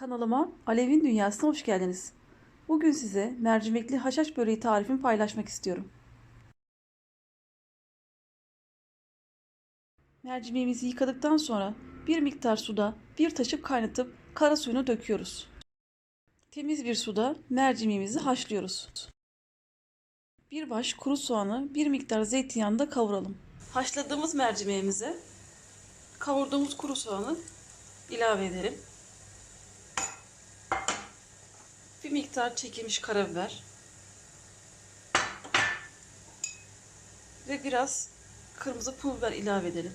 Kanalıma Alev'in Dünyası'na hoş geldiniz. Bugün size mercimekli haşhaş böreği tarifimi paylaşmak istiyorum. Mercimeğimizi yıkadıktan sonra bir miktar suda bir taşıp kaynatıp kara suyunu döküyoruz. Temiz bir suda mercimeğimizi haşlıyoruz. Bir baş kuru soğanı bir miktar zeytinyağında kavuralım. Haşladığımız mercimeğimize kavurduğumuz kuru soğanı ilave edelim. Bir miktar çekilmiş karabiber. Ve biraz kırmızı pul biber ilave edelim.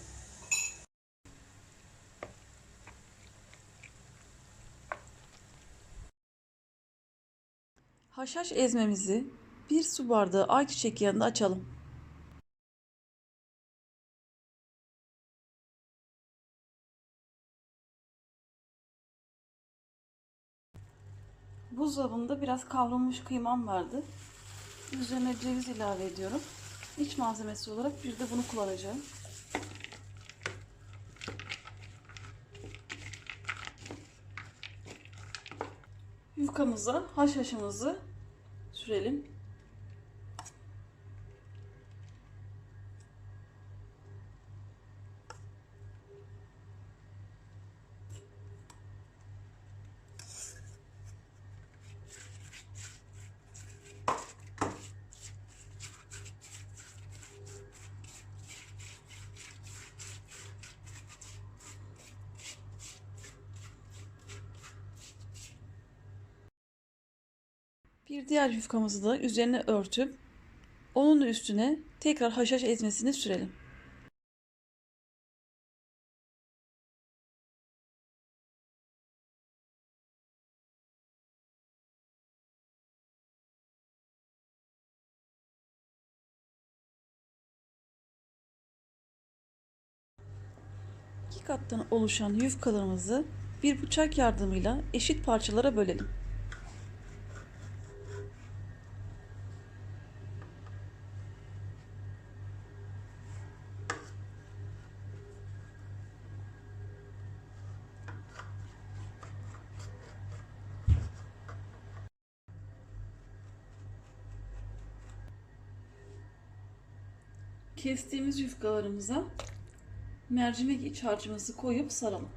Haşhaş ezmemizi bir su bardağı ayçiçek yağında açalım. Buzdolabında biraz kavrulmuş kıymam vardı. Üzerine ceviz ilave ediyorum. İç malzemesi olarak bir de bunu kullanacağım. Yufkamıza haşhaşımızı sürelim. Bir diğer yufkamızı da üzerine örtüp onun üstüne tekrar haşhaş ezmesini sürelim. İki kattan oluşan yufkalarımızı bir bıçak yardımıyla eşit parçalara bölelim. Kestiğimiz yufkalarımıza mercimek iç harcımızı koyup saralım.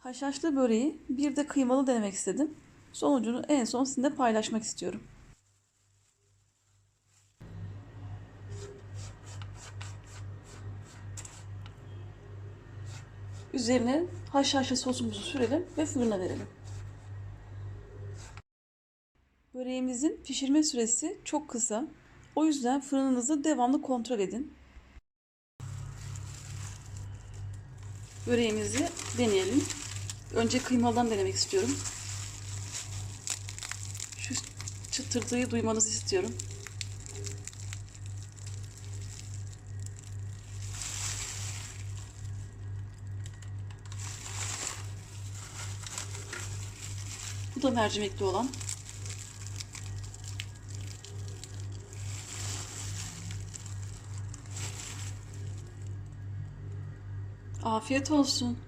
Haşhaşlı böreği bir de kıymalı denemek istedim. Sonucunu en son sizinle paylaşmak istiyorum. Üzerine haşhaşlı sosumuzu sürelim ve fırına verelim. Böreğimizin pişirme süresi çok kısa. O yüzden fırınınızı devamlı kontrol edin. Böreğimizi deneyelim. Önce kıymadan denemek istiyorum. Şu çıtırtıyı duymanızı istiyorum. Bu da mercimekli olan. Afiyet olsun.